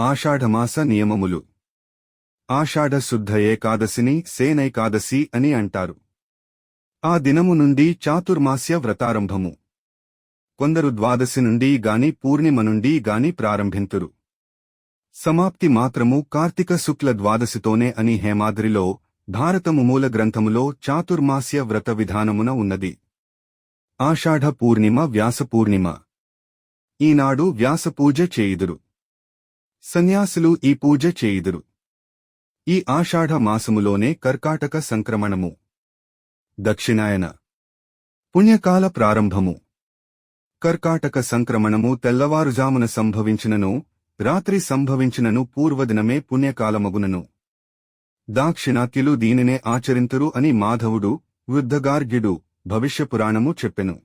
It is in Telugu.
ఆషాఢమాస నియమములు. ఆషాఢ శుద్ధ ఏకాదశిని సేనైకాదశి అని అంటారు. ఆ దినము నుండి చాతుర్మాస్య వ్రతారంభము. కొందరు ద్వాదశి నుండి గాని పూర్ణిమ నుండి గాని ప్రారంభింతురు. సమాప్తి మాత్రము కార్తీక శుక్ల ద్వాదశితోనే అని హేమాద్రిలో భారతము మూల గ్రంథములో చాతుర్మాస్య వ్రత విధానమున ఉన్నది. ఆషాఢ పూర్ణిమ వ్యాసపూర్ణిమ ఈనాడు వ్యాసపూజ చేయుదురు. సన్యాసులు ఈ పూజ చేయుదురు. ఈ ఆషాఢ మాసములోనే కర్కాటక సంక్రమణము. దక్షిణాయన. పుణ్యకాల ప్రారంభము. కర్కాటక సంక్రమణము తెల్లవారుజామున సంభవించినను రాత్రి సంభవించినను పూర్వదినమే పుణ్యకాలమగునను. దాక్షిణాత్యులు దీనినే ఆచరింతురు అని మాధవుడు వృద్ధగార్గ్యుడు భవిష్యపురాణము చెప్పెను.